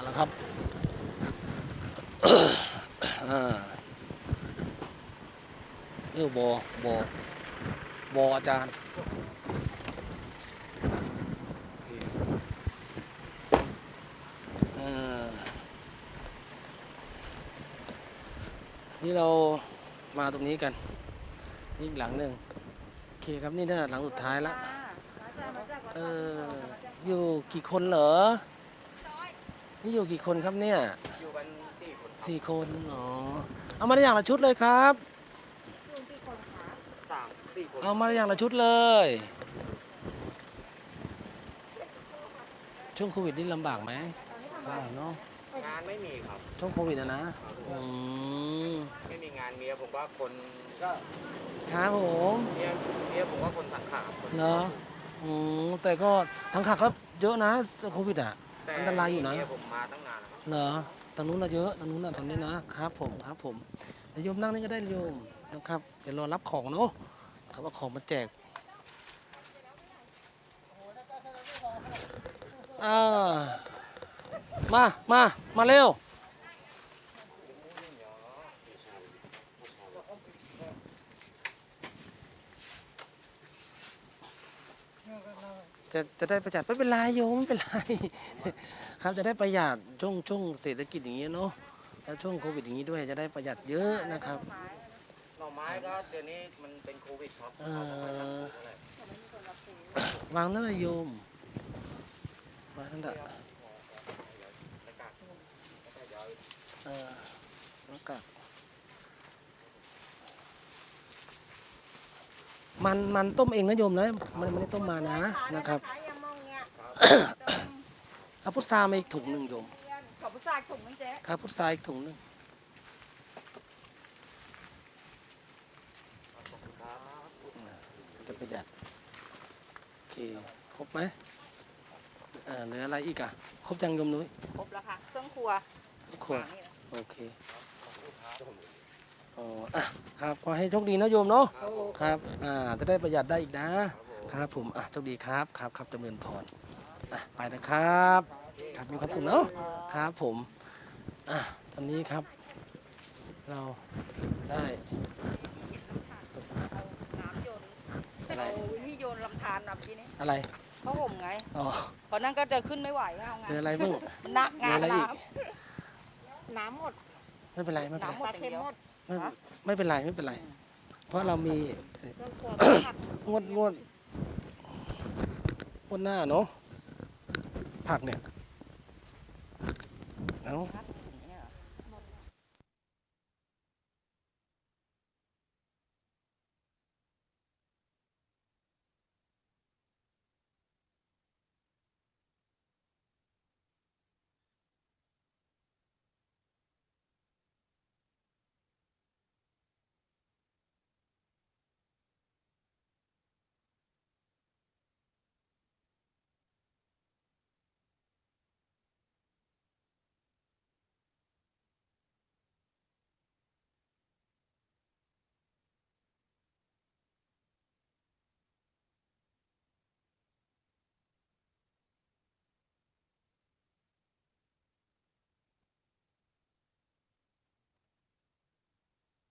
มาแล้วครับอ่าเออบอบอบออาจารย์อ่านี่เรามาตรงนี้กันนี่อีกหลังหนึ่งโอเคครับนี่น่าหลังสุดท้ายละเอออยู่กี่คนเหรอ นี่อยู่กี่คนครับเนี่ย อยู่กันสี่คนสี่คนอ๋อ เอามาได้อย่างละชุดเลยครับ สามสี่คนเอามาได้อย่างละชุดเลย ช่วงโควิดนี่ลำบากไหมลำบากเนาะ งานไม่มีครับ ช่วงโควิดอะนะอืมไม่มีงานเมียผมว่าคนก็ครับผมเมียเมียผมว่าคนสังขารคนเนอะอืมแต่ก็ทั้งขาก็เยอะนะโควิดอะแต่ อันตรายอยู่นะเมียผมมาตั้งนานแล้วครับเหรอทางนู้นน่ะเยอะทางนู้นน่ะตอนนี้นะครับผมครับผมเดี๋ยวโยมนั่งนี่ก็ได้โยมนะครับเดี๋ยวรอรับของเนาะเขาเอาของมาแจกอ่ามามามาเร็ว จะจะได้ประหยัดไม่เป็นไรโยมไม่เป็นไรครับจะได้ประหยัดช่วงช่วงเศรษฐกิจอย่างเงี้ยเนาะแล้วช่วงโควิดอย่างงี้ด้วยจะได้ประหยัดเยอะนะครับหน่อไม้ก็เดี๋ยวนี้มันเป็นโควิดครับเออเขาไม่ค่อยรับซื้อเท่าไหร่วางนั่นแหละโยมวางนั่นแหละตะกากตะกากยาวเออแล้วก็ มันมันต้มเองนะโยมนะมันไม่ได้ต้มมานะนะครับเอาพุทรามาอีกถุงหนึ่งโยมขอผู้ชายถุงนึงเจ๊ครับพุทราอีกถุงหนึ่งครับจะประหยัดโอเคครบไหมเออเหลืออะไรอีกอะครบยังโยมนุ้ยครบแล้วค่ะเครื่องครัวครัวนี่นะโอเค อ๋ออะครับขอให้โชคดีนะโยมเนาะครับ อ่าจะได้ประหยัดได้อีกนะครับ ผมอะโชคดีครับครับครับจำเริญพรอะไปนะครับ ครับมีความสุขเนาะครับผมอะตอนนี้ครับ เราได้น้ำโยนอะไรเอาที่โยนลำธารแบบนี้นี่อะไรเขาห่มไงอ๋อเพราะนั้นก็จะขึ้นไม่ไหวเอาไงเหลืออะไรบ้างมันหนักเหลืงาอนอะไรอีกน้ำน้ำหมดไม่เป็นไรไม่เป็นไรน้ำหมดอย่างเดียว ไม่ไม่เป็นไรไม่เป็นไร เพราะเรามีงวดงวดงวดหน้าเนาะผักเนี่ยเอา